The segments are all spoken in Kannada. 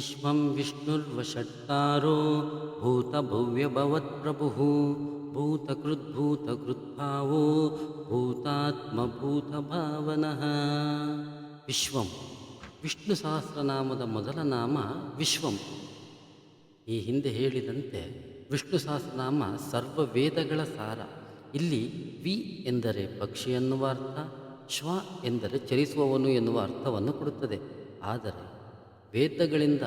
विश्वं विष्णुर्वषट्कारो भूतभव्यभवत्प्रभुः भूतकृद्भूतकृद्भावो ಭೂತಾತ್ಮಭೂತಭಾವನಃ ವಿಶ್ವಂ ವಿಷ್ಣು ಸಹಸ್ರನಾಮದ ಮೊದಲ ನಾಮ ವಿಶ್ವಂ ಈ ಹಿಂದೆ ಹೇಳಿದಂತೆ ವಿಷ್ಣು ಸಹಸ್ರನಾಮ ಸರ್ವ ವೇದಗಳ ಸಾರ ಇಲ್ಲಿ ವಿ ಎಂದರೆ ಪಕ್ಷಿ ಎನ್ನುವ ಅರ್ಥ ಶ್ವ ಎಂದರೆ ಚಲಿಸುವವನು ಎನ್ನುವ ಅರ್ಥವನ್ನು ಕೊಡುತ್ತದೆ ಆದರೆ ವೇದಗಳಿಂದ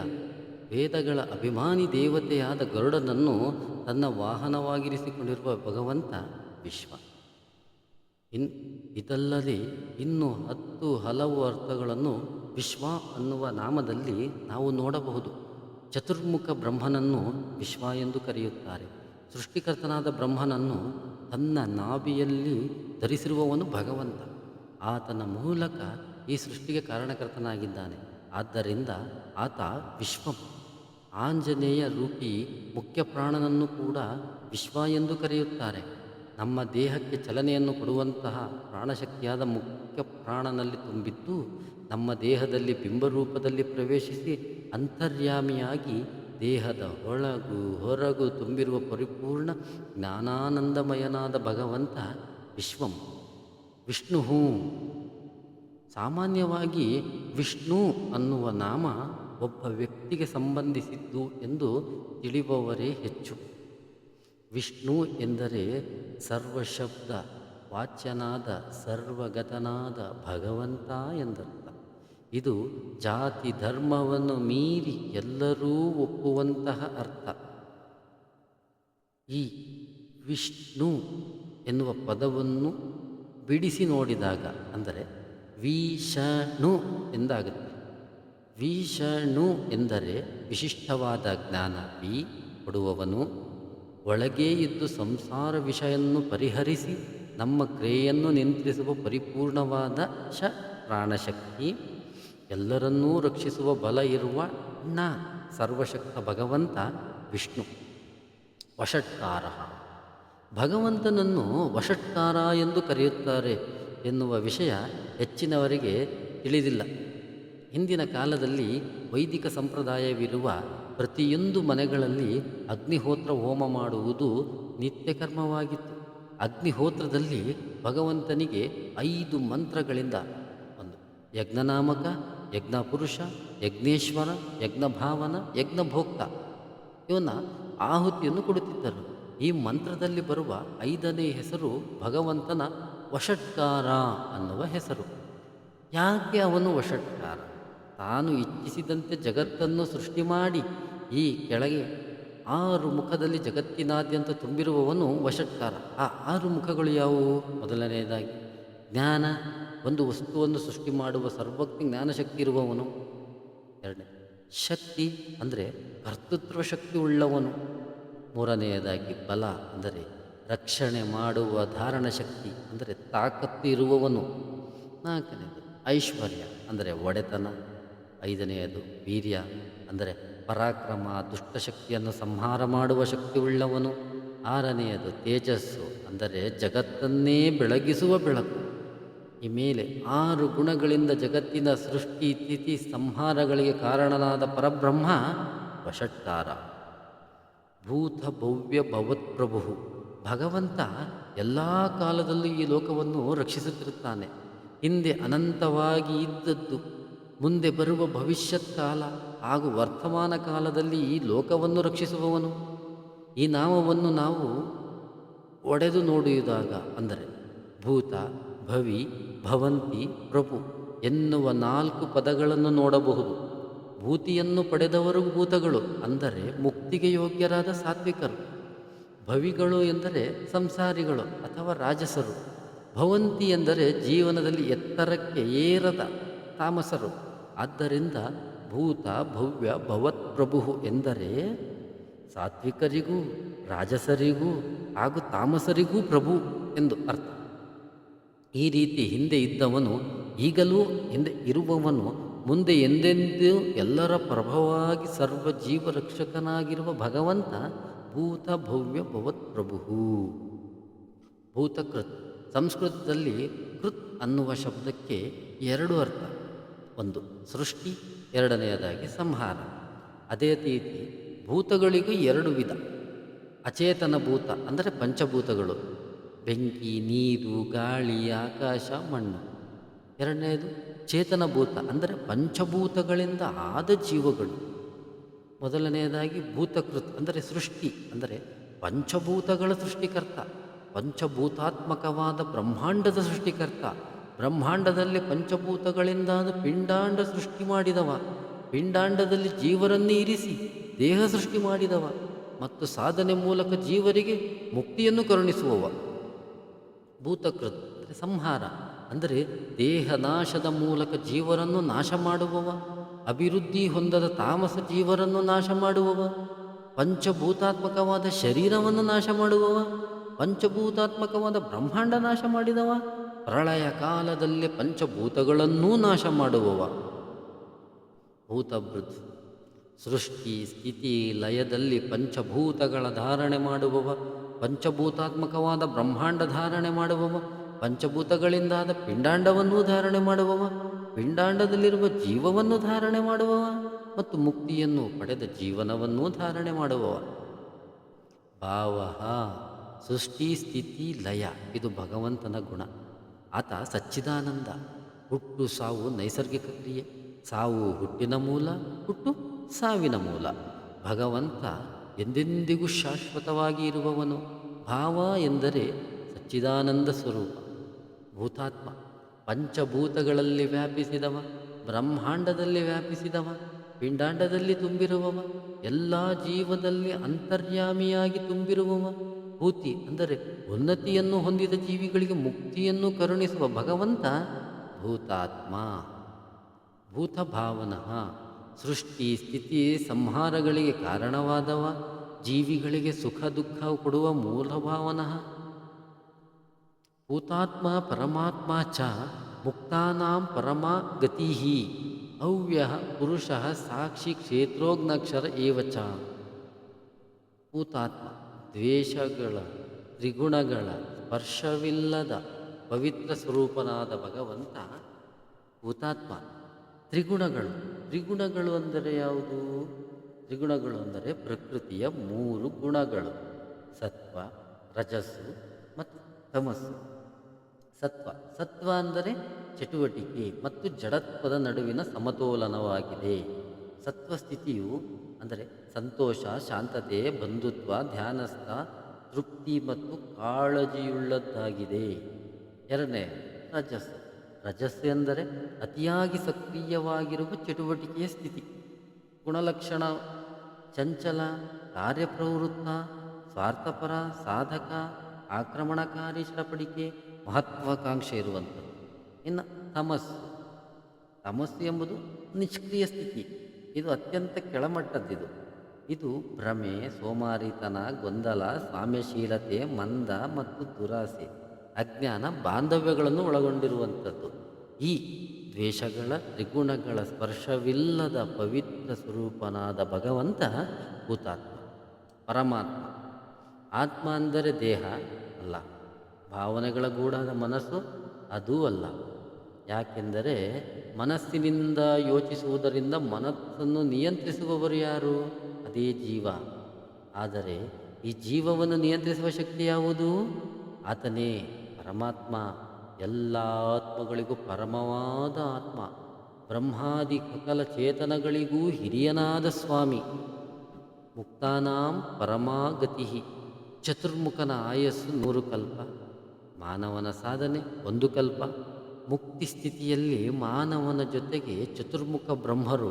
ವೇದಗಳ ಅಭಿಮಾನಿ ದೇವತೆಯಾದ ಗರುಡನನ್ನು ತನ್ನ ವಾಹನವಾಗಿರಿಸಿಕೊಂಡಿರುವ ಭಗವಂತ ವಿಶ್ವ. ಇನ್, ಇದಲ್ಲದೆ ಇನ್ನು ಹತ್ತು ಹಲವು ಅರ್ಥಗಳನ್ನು ವಿಶ್ವ ಅನ್ನುವ ನಾಮದಲ್ಲಿ ನಾವು ನೋಡಬಹುದು. ಚತುರ್ಮುಖ ಬ್ರಹ್ಮನನ್ನು ವಿಶ್ವ ಎಂದು ಕರೆಯುತ್ತಾರೆ. ಸೃಷ್ಟಿಕರ್ತನಾದ ಬ್ರಹ್ಮನನ್ನು ತನ್ನ ನಾಭಿಯಲ್ಲಿ ಧರಿಸಿರುವವನು ಭಗವಂತ. ಆತನ ಮೂಲಕ ಈ ಸೃಷ್ಟಿಗೆ ಕಾರಣಕರ್ತನಾಗಿದ್ದಾನೆ. ಆದ್ದರಿಂದ ಆತ ವಿಶ್ವಂ. ಆಂಜನೇಯ ರೂಪಿ ಮುಖ್ಯ ಪ್ರಾಣನನ್ನು ಕೂಡ ವಿಶ್ವ ಎಂದು ಕರೆಯುತ್ತಾರೆ. ನಮ್ಮ ದೇಹಕ್ಕೆ ಚಲನೆಯನ್ನು ಕೊಡುವಂತಹ ಪ್ರಾಣಶಕ್ತಿಯಾದ ಮುಖ್ಯ ಪ್ರಾಣನಲ್ಲಿ ತುಂಬಿದ್ದು ನಮ್ಮ ದೇಹದಲ್ಲಿ ಬಿಂಬರೂಪದಲ್ಲಿ ಪ್ರವೇಶಿಸಿ ಅಂತರ್ಯಾಮಿಯಾಗಿ ದೇಹದ ಒಳಗು ಹೊರಗು ತುಂಬಿರುವ ಪರಿಪೂರ್ಣ ಜ್ಞಾನಾನಂದಮಯನಾದ ಭಗವಂತ ವಿಶ್ವಂ. ವಿಷ್ಣು ಸಾಮಾನ್ಯವಾಗಿ ವಿಷ್ಣು ಅನ್ನುವ ನಾಮ ಒಬ್ಬ ವ್ಯಕ್ತಿಗೆ ಸಂಬಂಧಿಸಿದ್ದು ಎಂದು ತಿಳಿಯುವವರೇ ಹೆಚ್ಚು. ವಿಷ್ಣು ಎಂದರೆ ಸರ್ವಶಬ್ದ, ವಾಚ್ಯನಾದ, ಸರ್ವಗತನಾದ ಭಗವಂತ ಎಂದರ್ಥ. ಇದು ಜಾತಿ ಧರ್ಮವನ್ನು ಮೀರಿ ಎಲ್ಲರೂ ಒಪ್ಪುವಂತಹ ಅರ್ಥ. ಈ ವಿಷ್ಣು ಎನ್ನುವ ಪದವನ್ನು ಬಿಡಿಸಿ ನೋಡಿದಾಗ, ಅಂದರೆ ವಿಷಣು ಎಂದಾಗುತ್ತೆ. ವಿಷಣು ಎಂದರೆ ವಿಶಿಷ್ಟವಾದ ಜ್ಞಾನ ವಿ ಕೊಡುವವನು ಒಳಗೇ ಇದ್ದು ಸಂಸಾರ ವಿಷಯನ್ನು ಪರಿಹರಿಸಿ ನಮ್ಮ ಕ್ರಿಯೆಯನ್ನು ನಿಯಂತ್ರಿಸುವ ಪರಿಪೂರ್ಣವಾದ ಶ ಪ್ರಾಣಶಕ್ತಿ. ಎಲ್ಲರನ್ನೂ ರಕ್ಷಿಸುವ ಬಲ ಇರುವ ನ ಸರ್ವಶಕ್ತ ಭಗವಂತ ವಿಷ್ಣು. ವಷಟ್ಕಾರ ಭಗವಂತನನ್ನು ವಷಟ್ಕಾರ ಎಂದು ಕರೆಯುತ್ತಾರೆ. ಎನ್ನುವ ವಿಷಯ ಹೆಚ್ಚಿನವರಿಗೆ ತಿಳಿದಿಲ್ಲ. ಹಿಂದಿನ ಕಾಲದಲ್ಲಿ ವೈದಿಕ ಸಂಪ್ರದಾಯವಿರುವ ಪ್ರತಿಯೊಂದು ಮನೆಗಳಲ್ಲಿ ಅಗ್ನಿಹೋತ್ರ ಹೋಮ ಮಾಡುವುದು ನಿತ್ಯಕರ್ಮವಾಗಿತ್ತು. ಅಗ್ನಿಹೋತ್ರದಲ್ಲಿ ಭಗವಂತನಿಗೆ ಐದು ಮಂತ್ರಗಳಿಂದ ಒಂದು, ಯಜ್ಞನಾಮಕ, ಯಜ್ಞಪುರುಷ, ಯಜ್ಞೇಶ್ವರ, ಯಜ್ಞಭಾವನ, ಯಜ್ಞಭೋಕ್ತ ಇವನ್ನ ಆಹುತಿಯನ್ನು ಕೊಡುತ್ತಿದ್ದರು. ಈ ಮಂತ್ರದಲ್ಲಿ ಬರುವ ಐದನೇ ಹೆಸರು ಭಗವಂತನ ವಷಟ್ಕಾರ ಅನ್ನುವ ಹೆಸರು. ಯಾಕೆ ಅವನು ವಷಟ್ಕಾರ? ತಾನು ಇಚ್ಛಿಸಿದಂತೆ ಜಗತ್ತನ್ನು ಸೃಷ್ಟಿ ಮಾಡಿ ಈ ಕೆಳಗೆ ಆರು ಮುಖದಲ್ಲಿ ಜಗತ್ತಿನಾದ್ಯಂತ ತುಂಬಿರುವವನು ವಶಟ್ಕಾರ ಆ ಆರು ಮುಖಗಳು ಯಾವುವು? ಮೊದಲನೆಯದಾಗಿ, ಜ್ಞಾನ, ಒಂದು ವಸ್ತುವನ್ನು ಸೃಷ್ಟಿ ಮಾಡುವ ಸರ್ವಜ್ಞ ಜ್ಞಾನಶಕ್ತಿ ಇರುವವನು. ಎರಡನೇ, ಶಕ್ತಿ ಅಂದರೆ ಕರ್ತೃತ್ವ ಶಕ್ತಿ ಉಳ್ಳವನು. ಮೂರನೆಯದಾಗಿ, ಬಲ ಅಂದರೆ ರಕ್ಷಣೆ ಮಾಡುವ ಧಾರಣ ಶಕ್ತಿ, ಅಂದರೆ ತಾಕತ್ತು ಇರುವವನು ನಾಲ್ಕನೇದು ಐಶ್ವರ್ಯ, ಅಂದರೆ ಒಡೆತನ. ಐದನೆಯದು ವೀರ್ಯ, ಅಂದರೆ ಪರಾಕ್ರಮ, ದುಷ್ಟಶಕ್ತಿಯನ್ನು ಸಂಹಾರ ಮಾಡುವ ಶಕ್ತಿ ಉಳ್ಳವನು ಆರನೆಯದು ತೇಜಸ್ಸು, ಅಂದರೆ ಜಗತ್ತನ್ನೇ ಬೆಳಗಿಸುವ ಬೆಳಕು. ಈ ಮೇಲೆ ಆರು ಗುಣಗಳಿಂದ ಜಗತ್ತಿನ ಸೃಷ್ಟಿ, ತಿಥಿ, ಸಂಹಾರಗಳಿಗೆ ಕಾರಣನಾದ ಪರಬ್ರಹ್ಮ ವಷಟ್ಕಾರ ಭೂತ ಭವ್ಯ ಭವತ್ಪ್ರಭು ಭಗವಂತ ಎಲ್ಲ ಕಾಲದಲ್ಲೂ ಈ ಲೋಕವನ್ನು ರಕ್ಷಿಸುತ್ತಿರುತ್ತಾನೆ. ಹಿಂದೆ ಅನಂತವಾಗಿ ಇದ್ದದ್ದು, ಮುಂದೆ ಬರುವ ಭವಿಷ್ಯತ್ ಕಾಲ ಹಾಗೂ ವರ್ತಮಾನ ಕಾಲದಲ್ಲಿ ಈ ಲೋಕವನ್ನು ರಕ್ಷಿಸುವವನು. ಈ ನಾಮವನ್ನು ನಾವು ಒಡೆದು ನೋಡಿದಾಗ ಅಂದರೆ ಭೂತ, ಭವಿ, ಭವಂತಿ, ಪ್ರಭು ಎನ್ನುವ ನಾಲ್ಕು ಪದಗಳನ್ನು ನೋಡಬಹುದು. ಭೂತಿಯನ್ನು ಪಡೆದವರು ಭೂತಗಳು ಅಂದರೆ ಮುಕ್ತಿಗೆ ಯೋಗ್ಯರಾದ ಸಾತ್ವಿಕರು. ಭವಿಗಳು ಎಂದರೆ ಸಂಸಾರಿಗಳು ಅಥವಾ ರಾಜಸರು. ಭವಂತಿ ಎಂದರೆ ಜೀವನದಲ್ಲಿ ಎತ್ತರಕ್ಕೆ ಏರದ ತಾಮಸರು. ಆದ್ದರಿಂದ ಭೂತ, ಭವ್ಯ ಭವತ್ಪ್ರಭು ಎಂದರೆ ಸಾತ್ವಿಕರಿಗೂ, ರಾಜಸರಿಗೂ ಹಾಗೂ ತಾಮಸರಿಗೂ ಪ್ರಭು ಎಂದು ಅರ್ಥ. ಈ ರೀತಿ ಹಿಂದೆ ಇದ್ದವನು ಈಗಲೂ ಹಿಂದೆ ಇರುವವನು ಮುಂದೆ ಎಂದೆಂದೂ ಎಲ್ಲರ ಪ್ರಭವಾಗಿ ಸರ್ವ ಜೀವರಕ್ಷಕನಾಗಿರುವ ಭಗವಂತ ಭೂತ ಭವ್ಯ ಭವತ್ ಪ್ರಭು ಭೂತಕೃತ್. ಸಂಸ್ಕೃತದಲ್ಲಿ ಕೃತ್ ಅನ್ನುವ ಶಬ್ದಕ್ಕೆ ಎರಡು ಅರ್ಥ. ಒಂದು, ಸೃಷ್ಟಿ, ಎರಡನೆಯದಾಗಿ ಸಂಹಾರ. ಅದೇ ರೀತಿ ಭೂತಗಳಿಗೂ ಎರಡು ವಿಧ. ಅಚೇತನ ಭೂತ ಅಂದರೆ ಪಂಚಭೂತಗಳು. ಬೆಂಕಿ, ನೀರು, ಗಾಳಿ, ಆಕಾಶ, ಮಣ್ಣು. ಎರಡನೆಯದು ಚೇತನ ಭೂತ ಅಂದರೆ ಪಂಚಭೂತಗಳಿಂದ ಆದ ಜೀವಗಳು. ಮೊದಲನೆಯದಾಗಿ ಭೂತಕೃತ್ ಅಂದರೆ ಸೃಷ್ಟಿ, ಅಂದರೆ ಪಂಚಭೂತಗಳ ಸೃಷ್ಟಿಕರ್ತ, ಪಂಚಭೂತಾತ್ಮಕವಾದ ಬ್ರಹ್ಮಾಂಡದ ಸೃಷ್ಟಿಕರ್ತ. ಬ್ರಹ್ಮಾಂಡದಲ್ಲಿ ಪಂಚಭೂತಗಳಿಂದ ಪಿಂಡಾಂಡ ಸೃಷ್ಟಿ ಮಾಡಿದವ. ಪಿಂಡಾಂಡದಲ್ಲಿ ಜೀವರನ್ನೇ ಇರಿಸಿ ದೇಹ ಸೃಷ್ಟಿ ಮಾಡಿದವ. ಮತ್ತು ಸಾಧನೆ ಮೂಲಕ ಜೀವರಿಗೆ ಮುಕ್ತಿಯನ್ನು ಕರುಣಿಸುವವ. ಭೂತಕೃತ್ ಸಂಹಾರ, ಅಂದರೆ ದೇಹ ನಾಶದ ಮೂಲಕ ಜೀವರನ್ನು ನಾಶ ಮಾಡುವವ. ಅಭಿವೃದ್ಧಿ ಹೊಂದದ ತಾಮಸ ಜೀವರನ್ನು ನಾಶ ಮಾಡುವವ. ಪಂಚಭೂತಾತ್ಮಕವಾದ ಶರೀರವನ್ನು ನಾಶ ಮಾಡುವವ. ಪಂಚಭೂತಾತ್ಮಕವಾದ ಬ್ರಹ್ಮಾಂಡ ನಾಶ ಮಾಡಿದವ. ಪ್ರಳಯ ಕಾಲದಲ್ಲಿ ಪಂಚಭೂತಗಳನ್ನೂ ನಾಶ ಮಾಡುವವ. ಭೂತಭೃತ್. ಸೃಷ್ಟಿ, ಸ್ಥಿತಿ, ಲಯದಲ್ಲಿ ಪಂಚಭೂತಗಳ ಧಾರಣೆ ಮಾಡುವವ. ಪಂಚಭೂತಾತ್ಮಕವಾದ ಬ್ರಹ್ಮಾಂಡ ಧಾರಣೆ ಮಾಡುವವ. ಪಂಚಭೂತಗಳಿಂದಾದ ಪಿಂಡಾಂಡವನ್ನು ಧಾರಣೆ ಮಾಡುವವ, ಪಿಂಡಾಂಡದಲ್ಲಿರುವ ಜೀವವನ್ನು ಧಾರಣೆ ಮಾಡುವವ ಮತ್ತು ಮುಕ್ತಿಯನ್ನು ಪಡೆದ ಜೀವನವನ್ನೂ ಧಾರಣೆ ಮಾಡುವವ. ಭಾವ, ಸೃಷ್ಟಿ, ಸ್ಥಿತಿ, ಲಯ, ಇದು ಭಗವಂತನ ಗುಣ. ಆತ ಸಚ್ಚಿದಾನಂದ, ಹುಟ್ಟು, ಸಾವು, ನೈಸರ್ಗಿಕ ಕ್ರಿಯೆ. ಸಾವು ಹುಟ್ಟಿನ ಮೂಲ, ಹುಟ್ಟು ಸಾವಿನ ಮೂಲ. ಭಗವಂತ ಎಂದೆಂದಿಗೂ ಶಾಶ್ವತವಾಗಿ ಇರುವವನು. ಭಾವ ಎಂದರೆ ಸಚ್ಚಿದಾನಂದ ಸ್ವರೂಪ. ಭೂತಾತ್ಮ. ಪಂಚಭೂತಗಳಲ್ಲಿ ವ್ಯಾಪಿಸಿದವ, ಬ್ರಹ್ಮಾಂಡದಲ್ಲಿ ವ್ಯಾಪಿಸಿದವ, ಪಿಂಡಾಂಡದಲ್ಲಿ ತುಂಬಿರುವವ, ಎಲ್ಲ ಜೀವದಲ್ಲಿ ಅಂತರ್ಯಾಮಿಯಾಗಿ ತುಂಬಿರುವವ, ಭೂತಿ ಅಂದರೆ ಉನ್ನತಿಯನ್ನು ಹೊಂದಿದ ಜೀವಿಗಳಿಗೆ ಮುಕ್ತಿಯನ್ನು ಕರುಣಿಸುವ ಭಗವಂತ ಭೂತಾತ್ಮ. ಭೂತಭಾವನಃ ಸೃಷ್ಟಿ, ಸ್ಥಿತಿ, ಸಂಹಾರಗಳಿಗೆ ಕಾರಣವಾದವ, ಜೀವಿಗಳಿಗೆ ಸುಖ ದುಃಖ ಕೊಡುವ ಮೂಲಭಾವನಃ ಭೂತಾತ್ಮ ಪರಮಾತ್ಮ ಚ ಮುಕ್ತಾನಾಂ ಪರಮ ಗತಿ ಅವ್ಯ ಪುರುಷ ಸಾಕ್ಷಿ ಕ್ಷೇತ್ರೋಗ್ನಕ್ಷರ ಏವ ಚ. ಭೂತಾತ್ಮ ದ್ವೇಷಗಳ ತ್ರಿಗುಣಗಳ ಸ್ಪರ್ಶವಿಲ್ಲದ ಪವಿತ್ರ ಸ್ವರೂಪನಾದ ಭಗವಂತ ಭೂತಾತ್ಮ ತ್ರಿಗುಣಗಳು. ತ್ರಿಗುಣಗಳು ಅಂದರೆ ಯಾವುದು? ತ್ರಿಗುಣಗಳು ಅಂದರೆ ಪ್ರಕೃತಿಯ ಮೂರು ಗುಣಗಳು. ಸತ್ವ, ರಜಸ್ಸು ಮತ್ತು ತಮಸ್ಸು. ಸತ್ವ. ಸತ್ವ ಅಂದರೆ ಚಟುವಟಿಕೆ ಮತ್ತು ಜಡತ್ವದ ನಡುವಿನ ಸಮತೋಲನವಾಗಿದೆ. ಸತ್ವಸ್ಥಿತಿಯು ಅಂದರೆ ಸಂತೋಷ, ಶಾಂತತೆ, ಬಂಧುತ್ವ, ಧ್ಯಾನಸ್ಥ, ತೃಪ್ತಿ ಮತ್ತು ಕಾಳಜಿಯುಳ್ಳದ್ದಾಗಿದೆ. ಎರಡನೇ, ರಜಸ್. ರಜಸ್ ಎಂದರೆ ಅತಿಯಾಗಿ ಸಕ್ರಿಯವಾಗಿರುವ ಚಟುವಟಿಕೆಯ ಸ್ಥಿತಿ. ಗುಣಲಕ್ಷಣ, ಚಂಚಲ, ಕಾರ್ಯಪ್ರವೃತ್ತ, ಸ್ವಾರ್ಥಪರ, ಸಾಧಕ, ಆಕ್ರಮಣಕಾರಿ ಚಡಪಡಿಕೆ ಮಹತ್ವಾಕಾಂಕ್ಷೆ ಇರುವಂಥದ್ದು. ಇನ್ನು ತಮಸ್ಸು. ತಮಸ್ಸು ಎಂಬುದು ನಿಷ್ಕ್ರಿಯ ಸ್ಥಿತಿ. ಇದು ಅತ್ಯಂತ ಕೆಳಮಟ್ಟದ್ದಿದು. ಇದು ಭ್ರಮೆ, ಸೋಮಾರಿತನ, ಗೊಂದಲ ಸ್ವಾಮ್ಯಶೀಲತೆ ಮಂದ ಮತ್ತು ದುರಾಸೆ, ಅಜ್ಞಾನ, ಬಾಂಧವ್ಯಗಳನ್ನು ಒಳಗೊಂಡಿರುವಂಥದ್ದು. ಈ ದ್ವೇಷಗಳ ತ್ರಿಗುಣಗಳ ಸ್ಪರ್ಶವಿಲ್ಲದ ಪವಿತ್ರ ಸ್ವರೂಪನಾದ ಭಗವಂತ ಭೂತಾತ್ಮ, ಪರಮಾತ್ಮ. ಆತ್ಮ ಅಂದರೆ ದೇಹ, ಅಲ್ಲ. ಭಾವನೆಗಳ ಗೂಡಾದ ಮನಸ್ಸು ಅದೂ ಅಲ್ಲ. ಯಾಕೆಂದರೆ ಮನಸ್ಸಿನಿಂದ ಯೋಚಿಸುವುದರಿಂದ ಮನಸ್ಸನ್ನು ನಿಯಂತ್ರಿಸುವವರು ಯಾರು? ಅದೇ ಜೀವ. ಆದರೆ ಈ ಜೀವವನ್ನು ನಿಯಂತ್ರಿಸುವ ಶಕ್ತಿ ಯಾವುದು? ಆತನೇ ಪರಮಾತ್ಮ. ಎಲ್ಲ ಆತ್ಮಗಳಿಗೂ ಪರಮವಾದ ಆತ್ಮ. ಬ್ರಹ್ಮಾದಿ ಸಕಲ ಚೇತನಗಳಿಗೂ ಹಿರಿಯನಾದ ಸ್ವಾಮಿ. ಮುಕ್ತಾನಾಂ ಪರಮಾಗತಿ. ಚತುರ್ಮುಖನ ಆಯಸ್ಸು ನೂರು ಕಲ್ಪ. ಮಾನವನ ಸಾಧನೆ, ಒಂದು ಕಲ್ಪ. ಮುಕ್ತಿ ಸ್ಥಿತಿಯಲ್ಲಿ ಮಾನವನ ಜೊತೆಗೆ ಚತುರ್ಮುಖ ಬ್ರಹ್ಮರು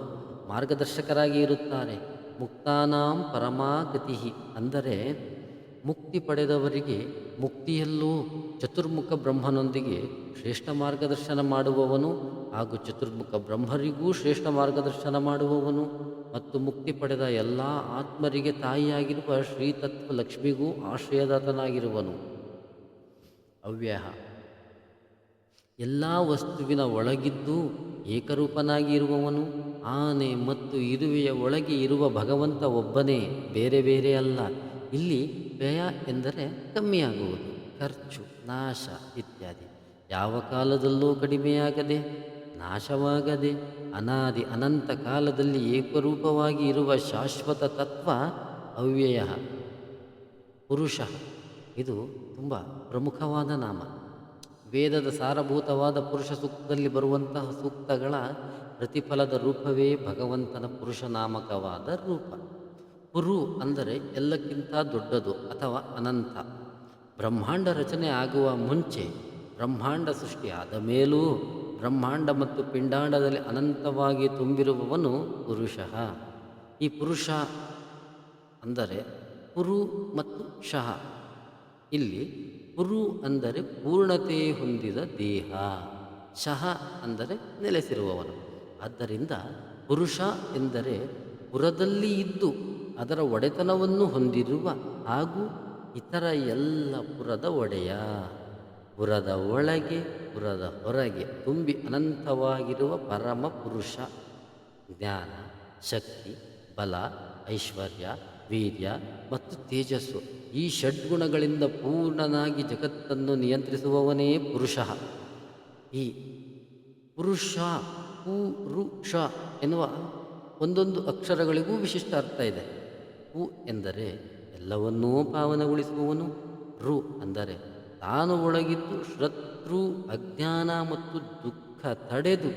ಮಾರ್ಗದರ್ಶಕರಾಗಿ ಇರುತ್ತಾರೆ. ಮುಕ್ತಾನಾಂ ಪರಮಾಗತಿ ಅಂದರೆ ಮುಕ್ತಿ ಪಡೆದವರಿಗೆ ಮುಕ್ತಿಯಲ್ಲೂ ಚತುರ್ಮುಖ ಬ್ರಹ್ಮನೊಂದಿಗೆ ಶ್ರೇಷ್ಠ ಮಾರ್ಗದರ್ಶನ ಮಾಡುವವನು ಹಾಗೂ ಚತುರ್ಮುಖ ಬ್ರಹ್ಮರಿಗೂ ಶ್ರೇಷ್ಠ ಮಾರ್ಗದರ್ಶನ ಮಾಡುವವನು ಮತ್ತು ಮುಕ್ತಿ ಪಡೆದ ಎಲ್ಲ ಆತ್ಮರಿಗೆ ತಾಯಿಯಾಗಿರುವ ಶ್ರೀತತ್ವ ಲಕ್ಷ್ಮಿಗೂ ಆಶ್ರಯದಾತನಾಗಿರುವನು. ಅವ್ಯಯ. ಎಲ್ಲ ವಸ್ತುವಿನ ಒಳಗಿದ್ದು ಏಕರೂಪನಾಗಿ ಇರುವವನು ಆನೆ ಮತ್ತು ಇರುವೆಯ ಒಳಗೆ ಇರುವ ಭಗವಂತ ಒಬ್ಬನೇ, ಬೇರೆ ಬೇರೆ ಅಲ್ಲ. ಇಲ್ಲಿ ವ್ಯಯ ಎಂದರೆ ಕಮ್ಮಿಯಾಗುವುದು, ಖರ್ಚು, ನಾಶ ಇತ್ಯಾದಿ. ಯಾವ ಕಾಲದಲ್ಲೂ ಕಡಿಮೆಯಾಗದೆ, ನಾಶವಾಗದೆ, ಅನಾದಿ ಅನಂತ ಕಾಲದಲ್ಲಿ ಏಕರೂಪವಾಗಿ ಇರುವ ಶಾಶ್ವತ ತತ್ವ ಅವ್ಯಯ, ಪುರುಷ. ಇದು ತುಂಬ ಪ್ರಮುಖವಾದ ನಾಮ. ವೇದದ ಸಾರಭೂತವಾದ ಪುರುಷ ಸೂಕ್ತದಲ್ಲಿ ಬರುವಂತಹ ಸೂಕ್ತಗಳ ಪ್ರತಿಫಲದ ರೂಪವೇ ಭಗವಂತನ ಪುರುಷನಾಮಕವಾದ ರೂಪ. ಪುರು ಅಂದರೆ ಎಲ್ಲಕ್ಕಿಂತ ದೊಡ್ಡದು ಅಥವಾ ಅನಂತ. ಬ್ರಹ್ಮಾಂಡ ರಚನೆ ಆಗುವ ಮುಂಚೆ ಬ್ರಹ್ಮಾಂಡ ಸೃಷ್ಟಿಯಾದ ಮೇಲೂ ಬ್ರಹ್ಮಾಂಡ ಮತ್ತು ಪಿಂಡಾಂಡದಲ್ಲಿ ಅನಂತವಾಗಿ ತುಂಬಿರುವವನು ಪುರುಷ. ಈ ಪುರುಷ ಅಂದರೆ ಪುರು ಮತ್ತು ಶಹ. ಇಲ್ಲಿ ಪುರು ಅಂದರೆ ಪೂರ್ಣತೆ ಹೊಂದಿದ ದೇಹ, ಶಹ ಅಂದರೆ ನೆಲೆಸಿರುವವನು. ಆದ್ದರಿಂದ ಪುರುಷ ಎಂದರೆ ಪುರದಲ್ಲಿ ಇದ್ದು ಅದರ ಒಡೆತನವನ್ನು ಹೊಂದಿರುವ ಹಾಗೂ ಇತರ ಎಲ್ಲ ಪುರದ ಒಡೆಯ. ಪುರದ ಒಳಗೆ, ಪುರದ ಹೊರಗೆ ತುಂಬಿ ಅನಂತವಾಗಿರುವ ಪರಮ ಪುರುಷ. ಜ್ಞಾನ, ಶಕ್ತಿ, ಬಲ, ಐಶ್ವರ್ಯ ವೀರ್ಯ ಮತ್ತು ತೇಜಸ್ಸು. ಈ ಷಡ್ಗುಣಗಳಿಂದ ಪೂರ್ಣನಾಗಿ ಜಗತ್ತನ್ನು ನಿಯಂತ್ರಿಸುವವನೇ ಪುರುಷ. ಈ ಪುರುಷ ಪುರುಷ ಎನ್ನುವ ಒಂದೊಂದು ಅಕ್ಷರಗಳಿಗೂ ವಿಶಿಷ್ಟ ಅರ್ಥ ಇದೆ. ಪು ಎಂದರೆ ಎಲ್ಲವನ್ನೂ ಪಾವನಗೊಳಿಸುವವನು. ರು ಅಂದರೆ ತಾನು ಒಳಗಿದ್ದು ಶತ್ರು, ಅಜ್ಞಾನ ಮತ್ತು ದುಃಖ ತಡೆದು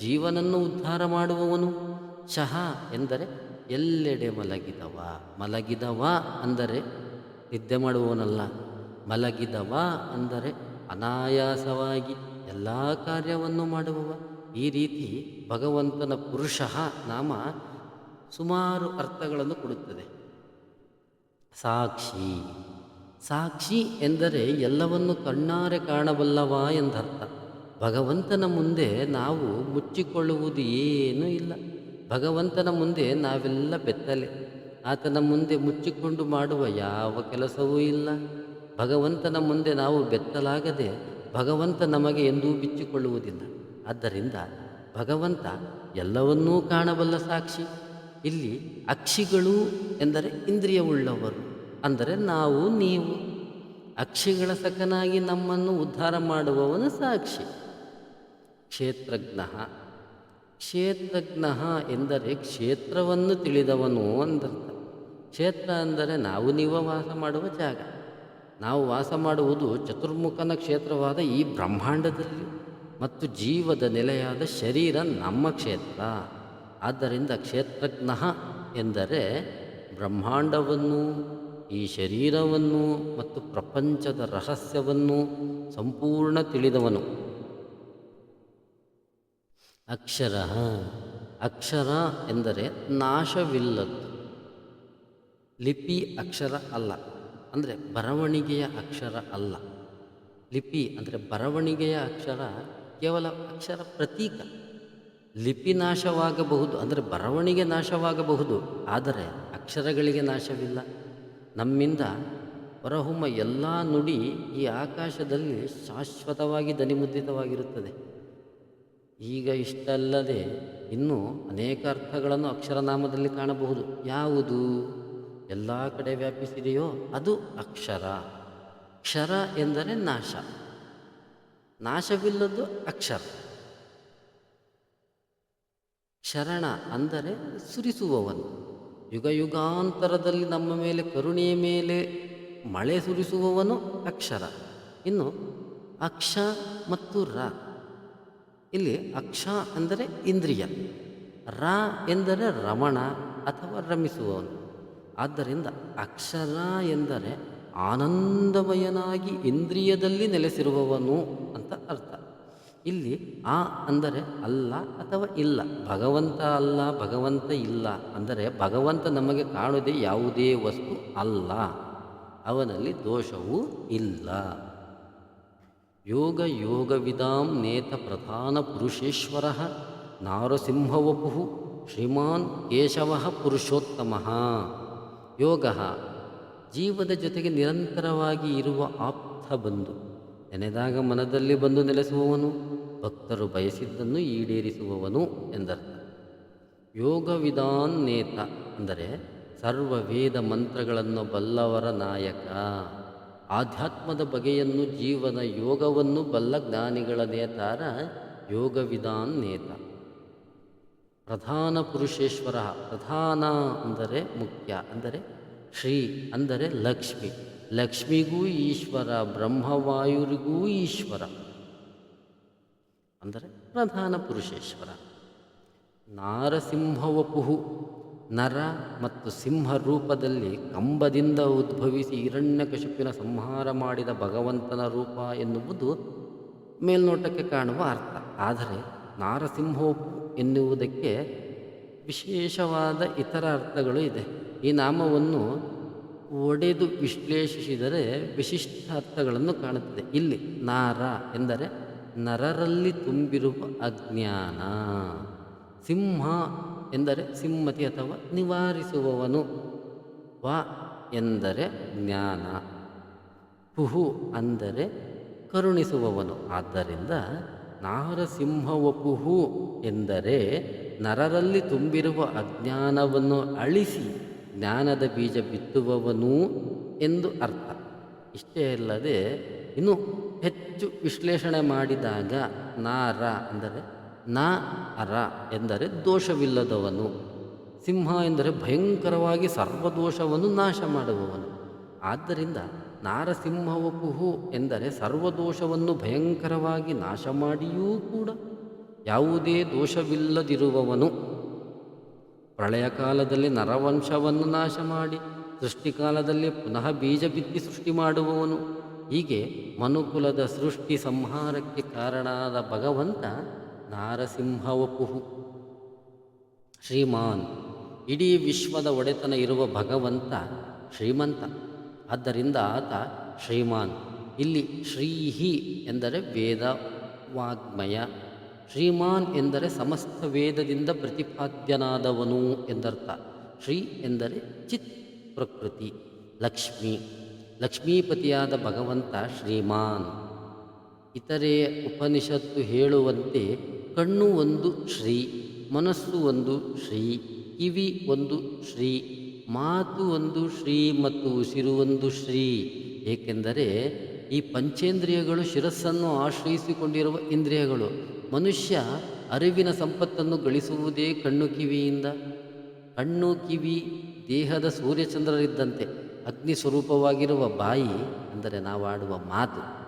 ಜೀವನನ್ನು ಉದ್ಧಾರ ಮಾಡುವವನು. ಚಹ ಎಂದರೆ ಎಲ್ಲೆಡೆ ಮಲಗಿದವ. ಮಲಗಿದವ ಅಂದರೆ ನಿದ್ದೆ ಮಾಡುವವನಲ್ಲ. ಮಲಗಿದವ ಅಂದರೆ ಅನಾಯಾಸವಾಗಿ ಎಲ್ಲ ಕಾರ್ಯವನ್ನು ಮಾಡುವವ. ಈ ರೀತಿ ಭಗವಂತನ ಪುರುಷ ನಾಮ ಸುಮಾರು ಅರ್ಥಗಳನ್ನು ಕೊಡುತ್ತದೆ. ಸಾಕ್ಷಿ. ಸಾಕ್ಷಿ ಎಂದರೆ ಎಲ್ಲವನ್ನು ಕಣ್ಣಾರೆ ಕಾಣಬಲ್ಲವ ಎಂದರ್ಥ. ಭಗವಂತನ ಮುಂದೆ ನಾವು ಮುಚ್ಚಿಕೊಳ್ಳುವುದು ಏನೂ ಇಲ್ಲ. ಭಗವಂತನ ಮುಂದೆ ನಾವೆಲ್ಲ ಬೆತ್ತಲೆ. ಆತನ ಮುಂದೆ ಮುಚ್ಚಿಕೊಂಡು ಮಾಡುವ ಯಾವ ಕೆಲಸವೂ ಇಲ್ಲ. ಭಗವಂತನ ಮುಂದೆ ನಾವು ಬೆತ್ತಲಾಗದೆ ಭಗವಂತ ನಮಗೆ ಎಂದೂ ಬಿಚ್ಚಿಕೊಳ್ಳುವುದಿಲ್ಲ. ಆದ್ದರಿಂದ ಭಗವಂತ ಎಲ್ಲವನ್ನೂ ಕಾಣಬಲ್ಲ ಸಾಕ್ಷಿ. ಇಲ್ಲಿ ಅಕ್ಷಿಗಳು ಎಂದರೆ ಇಂದ್ರಿಯವುಳ್ಳವರು. ಅಂದರೆ ನಾವು, ನೀವು. ಅಕ್ಷಿಗಳ ಸಕನಾಗಿ ನಮ್ಮನ್ನು ಉದ್ಧಾರ ಮಾಡುವವನು ಸಾಕ್ಷಿ. ಕ್ಷೇತ್ರಜ್ಞ. ಕ್ಷೇತ್ರಜ್ಞ ಎಂದರೆ ಕ್ಷೇತ್ರವನ್ನು ತಿಳಿದವನು ಅಂದರ್ಥ. ಕ್ಷೇತ್ರ ಅಂದರೆ ನಾವು ನೀವು ವಾಸ ಮಾಡುವ ಜಾಗ. ನಾವು ವಾಸ ಮಾಡುವುದು ಚತುರ್ಮುಖನ ಕ್ಷೇತ್ರವಾದ ಈ ಬ್ರಹ್ಮಾಂಡದಲ್ಲಿ ಮತ್ತು ಜೀವದ ನೆಲೆಯಾದ ಶರೀರ ನಮ್ಮ ಕ್ಷೇತ್ರ. ಆದ್ದರಿಂದ ಕ್ಷೇತ್ರಜ್ಞ ಎಂದರೆ ಬ್ರಹ್ಮಾಂಡವನ್ನು, ಈ ಶರೀರವನ್ನು ಮತ್ತು ಪ್ರಪಂಚದ ರಹಸ್ಯವನ್ನು ಸಂಪೂರ್ಣ ತಿಳಿದವನು. ಅಕ್ಷರ ಅಕ್ಷರ ಎಂದರೆ ನಾಶವಿಲ್ಲದ್ದು. ಲಿಪಿ ಅಕ್ಷರ ಅಲ್ಲ. ಅಂದರೆ ಬರವಣಿಗೆಯ ಅಕ್ಷರ ಅಲ್ಲ. ಲಿಪಿ ಅಂದರೆ ಬರವಣಿಗೆಯ ಅಕ್ಷರ ಕೇವಲ ಅಕ್ಷರ ಪ್ರತೀಕ. ಲಿಪಿ ನಾಶವಾಗಬಹುದು ಅಂದರೆ ಬರವಣಿಗೆ ನಾಶವಾಗಬಹುದು. ಆದರೆ ಅಕ್ಷರಗಳಿಗೆ ನಾಶವಿಲ್ಲ. ನಮ್ಮಿಂದ ಹೊರಹೊಮ್ಮ ಎಲ್ಲ ನುಡಿ ಈ ಆಕಾಶದಲ್ಲಿ ಶಾಶ್ವತವಾಗಿ ದನಿಮುದ್ರಿತವಾಗಿರುತ್ತದೆ ಈಗ ಇಷ್ಟಲ್ಲದೆ ಇನ್ನೂ ಅನೇಕ ಅರ್ಥಗಳನ್ನು ಅಕ್ಷರನಾಮದಲ್ಲಿ ಕಾಣಬಹುದು. ಯಾವುದು? ಎಲ್ಲ ಕಡೆ ವ್ಯಾಪಿಸಿದೆಯೋ ಅದು ಅಕ್ಷರ. ಕ್ಷರ ಎಂದರೆ ನಾಶ. ನಾಶವಿಲ್ಲದ್ದು ಅಕ್ಷರ. ಶರಣ ಅಂದರೆ ಸುರಿಸುವವನು. ಯುಗ ಯುಗಾಂತರದಲ್ಲಿ ನಮ್ಮ ಮೇಲೆ, ಕರುಣೆಯ ಮೇಲೆ ಮಳೆ ಸುರಿಸುವವನು ಅಕ್ಷರ. ಇನ್ನು ಅಕ್ಷ ಮತ್ತು ರ. ಇಲ್ಲಿ ಅಕ್ಷ ಅಂದರೆ ಇಂದ್ರಿಯ, ರ ಎಂದರೆ ರಮಣ ಅಥವಾ ರಮಿಸುವವನು. ಆದ್ದರಿಂದ ಅಕ್ಷರ ಎಂದರೆ ಆನಂದಮಯನಾಗಿ ಇಂದ್ರಿಯದಲ್ಲಿ ನೆಲೆಸಿರುವವನು ಅಂತ ಅರ್ಥ. ಇಲ್ಲಿ ಆ ಅಂದರೆ ಅಲ್ಲ ಅಥವಾ ಇಲ್ಲ. ಭಗವಂತ ಅಲ್ಲ, ಭಗವಂತ ಇಲ್ಲ ಅಂದರೆ ಭಗವಂತ ನಮಗೆ ಕಾಣುವುದೇ ಯಾವುದೇ ವಸ್ತು ಅಲ್ಲ. ಅವನಲ್ಲಿ ದೋಷವೂ ಇಲ್ಲ. ಯೋಗ ಯೋಗವಿದಾಂ ನೇತ ಪ್ರಧಾನ ಪುರುಷೇಶ್ವರ ನಾರಸಿಂಹವಪು ಶ್ರೀಮಾನ್ ಕೇಶವ ಪುರುಷೋತ್ತಮ. ಯೋಗ, ಜೀವದ ಜೊತೆಗೆ ನಿರಂತರವಾಗಿ ಇರುವ ಆಪ್ತ ಬಂಧು. ನೆನೆದಾಗ ಮನದಲ್ಲಿ ಬಂದು ನೆಲೆಸುವವನು, ಭಕ್ತರು ಬಯಸಿದ್ದನ್ನು ಈಡೇರಿಸುವವನು ಎಂದರ್ಥ. ಯೋಗವಿದಾನ್ ನೇತ ಅಂದರೆ ಸರ್ವ ವೇದ ಮಂತ್ರಗಳನ್ನು ಬಲ್ಲವರ ನಾಯಕ. ಆಧ್ಯಾತ್ಮದ ಬಗೆಯನ್ನು, ಜೀವನ ಯೋಗವನ್ನು ಬಲ್ಲ ಜ್ಞಾನಿಗಳ ನೇತಾರ ಯೋಗವಿದಾನ್ ನೇತ. ಪ್ರಧಾನ ಪುರುಷೇಶ್ವರ, ಪ್ರಧಾನ ಅಂದರೆ ಮುಖ್ಯ, ಅಂದರೆ ಶ್ರೀ, ಅಂದರೆ ಲಕ್ಷ್ಮಿ. ಲಕ್ಷ್ಮಿಗೂ ಈಶ್ವರ, ಬ್ರಹ್ಮವಾಯುರಿಗೂ ಈಶ್ವರ. ಅಂದರೆ ಪ್ರಧಾನ ಪುರುಷೇಶ್ವರ. ನಾರಸಿಂಹವಪುಹು ನರ ಮತ್ತು ಸಿಂಹ ರೂಪದಲ್ಲಿ ಕಂಬದಿಂದ ಉದ್ಭವಿಸಿ ಹಿರಣ್ಯಕಶಿಪಿನ ಸಂಹಾರ ಮಾಡಿದ ಭಗವಂತನ ರೂಪ ಎನ್ನುವುದು ಮೇಲ್ನೋಟಕ್ಕೆ ಕಾಣುವ ಅರ್ಥ. ಆದರೆ ನಾರಸಿಂಹೋಪು ಎನ್ನುವುದಕ್ಕೆ ವಿಶೇಷವಾದ ಇತರ ಅರ್ಥಗಳು ಇದೆ. ಈ ನಾಮವನ್ನು ಒಡೆದು ವಿಶ್ಲೇಷಿಸಿದರೆ ವಿಶಿಷ್ಟ ಅರ್ಥಗಳನ್ನು ಕಾಣುತ್ತದೆ. ಇಲ್ಲಿ ನಾರ ಎಂದರೆ ನರರಲ್ಲಿ ತುಂಬಿರುವ ಅಜ್ಞಾನ, ಸಿಂಹ ಎಂದರೆ ಸಿಂಹತಿ ಅಥವಾ ನಿವಾರಿಸುವವನು. ವ ಎಂದರೆ ಜ್ಞಾನ. ಪುಹು ಅಂದರೆ ಕರುಣಿಸುವವನು. ಆದ್ದರಿಂದ ನಾರಸಿಂಹವಪುಹು ಎಂದರೆ ನರರಲ್ಲಿ ತುಂಬಿರುವ ಅಜ್ಞಾನವನ್ನು ಅಳಿಸಿ ಜ್ಞಾನದ ಬೀಜ ಬಿತ್ತುವವನು ಎಂದು ಅರ್ಥ. ಇಷ್ಟೇ ಅಲ್ಲದೆ ಇನ್ನು ಹೆಚ್ಚು ವಿಶ್ಲೇಷಣೆ ಮಾಡಿದಾಗ ನಾರ ಅಂದರೆ ನಾ ಅರ ಎಂದರೆ ದೋಷವಿಲ್ಲದವನು. ಸಿಂಹ ಎಂದರೆ ಭಯಂಕರವಾಗಿ ಸರ್ವದೋಷವನ್ನು ನಾಶ ಮಾಡುವವನು. ಆದ್ದರಿಂದ ನಾರಸಿಂಹವಪುಹು ಎಂದರೆ ಸರ್ವದೋಷವನ್ನು ಭಯಂಕರವಾಗಿ ನಾಶ ಮಾಡಿಯೂ ಕೂಡ ಯಾವುದೇ ದೋಷವಿಲ್ಲದಿರುವವನು. ಪ್ರಳಯ ಕಾಲದಲ್ಲಿ ನರವಂಶವನ್ನು ನಾಶ ಮಾಡಿ ಸೃಷ್ಟಿಕಾಲದಲ್ಲಿ ಪುನಃ ಬೀಜ ಬಿತ್ತಿ ಸೃಷ್ಟಿ ಮಾಡುವವನು. ಹೀಗೆ ಮನುಕುಲದ ಸೃಷ್ಟಿ ಸಂಹಾರಕ್ಕೆ ಕಾರಣನಾದ ಭಗವಂತ ನಾರಸಿಂಹವಪುಹು. ಶ್ರೀಮಾನ್, ಇಡೀ ವಿಶ್ವದ ಒಡೆತನ ಇರುವ ಭಗವಂತ ಶ್ರೀಮಂತ. ಆದ್ದರಿಂದ ಆತ ಶ್ರೀಮಾನ್. ಇಲ್ಲಿ ಶ್ರೀಹಿ ಎಂದರೆ ವೇದ ವಾಗ್ಮಯ ಶ್ರೀಮಾನ್ ಎಂದರೆ ಸಮಸ್ತ ವೇದದಿಂದ ಪ್ರತಿಪಾದ್ಯನಾದವನು ಎಂದರ್ಥ. ಶ್ರೀ ಎಂದರೆ ಚಿತ್ ಪ್ರಕೃತಿ. ಲಕ್ಷ್ಮಿ, ಲಕ್ಷ್ಮೀಪತಿಯಾದ ಭಗವಂತ ಶ್ರೀಮಾನ್. ಇತರೆ ಉಪನಿಷತ್ತು ಹೇಳುವಂತೆ ಕಣ್ಣು ಒಂದು ಶ್ರೀ, ಮನಸ್ಸು ಒಂದು ಶ್ರೀ, ಕಿವಿ ಒಂದು ಶ್ರೀ, ಮಾತು ಒಂದು ಶ್ರೀ ಮತ್ತು ಉಸಿರು ಒಂದು ಶ್ರೀ. ಏಕೆಂದರೆ ಈ ಪಂಚೇಂದ್ರಿಯಗಳು ಶಿರಸ್ಸನ್ನು ಆಶ್ರಯಿಸಿಕೊಂಡಿರುವ ಇಂದ್ರಿಯಗಳು. ಮನುಷ್ಯ ಅರಿವಿನ ಸಂಪತ್ತನ್ನು ಗಳಿಸುವುದೇ ಕಣ್ಣು ಕಿವಿಯಿಂದ. ಕಣ್ಣು, ಕಿವಿ, ದೇಹದ ಸೂರ್ಯಚಂದ್ರರಿದ್ದಂತೆ ಅಗ್ನಿ ಸ್ವರೂಪವಾಗಿರುವ ಬಾಯಿ ಅಂದರೆ ನಾವು ಆಡುವ ಮಾತು.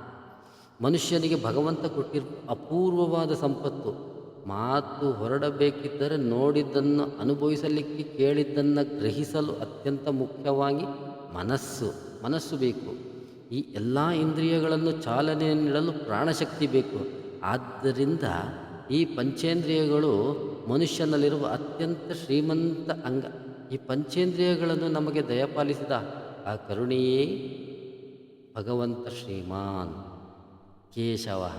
ಮನುಷ್ಯನಿಗೆ ಭಗವಂತ ಕೊಟ್ಟಿರುವ ಅಪೂರ್ವವಾದ ಸಂಪತ್ತು. ಮಾತು ಹೊರಡಬೇಕಿದ್ದರೆ ನೋಡಿದ್ದನ್ನು ಅನುಭವಿಸಲಿಕ್ಕೆ ಕೇಳಿದ್ದನ್ನು ಗ್ರಹಿಸಲು ಅತ್ಯಂತ ಮುಖ್ಯವಾಗಿ ಮನಸ್ಸು. ಮನಸ್ಸು ಬೇಕು. ಈ ಎಲ್ಲ ಇಂದ್ರಿಯಗಳನ್ನು ಚಾಲನೆ ನೀಡಲು ಪ್ರಾಣಶಕ್ತಿ ಬೇಕು. ಆದ್ದರಿಂದ ಈ ಪಂಚೇಂದ್ರಿಯಗಳು ಮನುಷ್ಯನಲ್ಲಿರುವ ಅತ್ಯಂತ ಶ್ರೀಮಂತ ಅಂಗ. ಈ ಪಂಚೇಂದ್ರಿಯಗಳನ್ನು ನಮಗೆ ದಯಪಾಲಿಸಿದ ಆ ಕರುಣೆಯೇ ಭಗವಂತ ಶ್ರೀಮಾನ್. ಕೇಶವ.